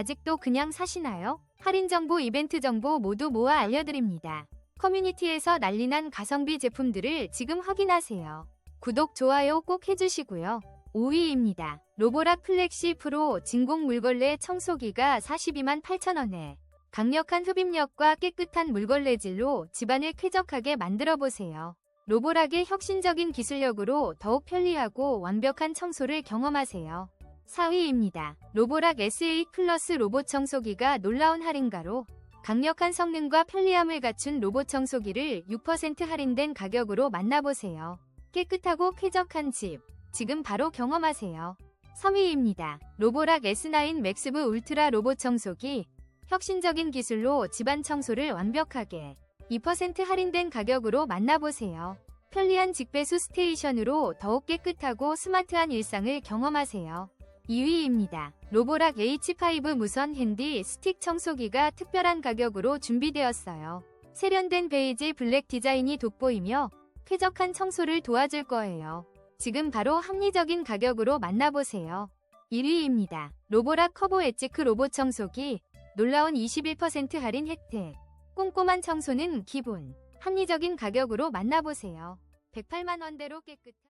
아직도 그냥 사시나요? 할인 정보, 이벤트 정보 모두 모아 알려드립니다. 커뮤니티에서 난리난 가성비 제품들을 지금 확인하세요. 구독, 좋아요 꼭 해주시고요. 5위입니다. 로보락 플렉시 프로 진공 물걸레 청소기가 42만 8천원에 강력한 흡입력과 깨끗한 물걸레질로 집안을 쾌적하게 만들어 보세요. 로보락의 혁신적인 기술력으로 더욱 편리하고 완벽한 청소를 경험하세요. 4위입니다. 로보락 SA 플러스 로봇 청소기가 놀라운 할인가로 강력한 성능과 편리함을 갖춘 로봇 청소기를 6% 할인된 가격으로 만나보세요. 깨끗하고 쾌적한 집, 지금 바로 경험하세요. 3위입니다. 로보락 S9 맥스브 울트라 로봇 청소기 혁신적인 기술로 집안 청소를 완벽하게 2% 할인된 가격으로 만나보세요. 편리한 직배수 스테이션으로 더욱 깨끗하고 스마트한 일상을 경험하세요. 2위입니다. 로보락 H5 무선 핸디 스틱 청소기가 특별한 가격으로 준비되었어요. 세련된 베이지 블랙 디자인이 돋보이며 쾌적한 청소를 도와줄 거예요. 지금 바로 합리적인 가격으로 만나보세요. 1위입니다. 로보락 커보 엣지크 로봇 청소기 놀라운 21% 할인 혜택. 꼼꼼한 청소는 기본. 합리적인 가격으로 만나보세요. 108만 원대로 깨끗한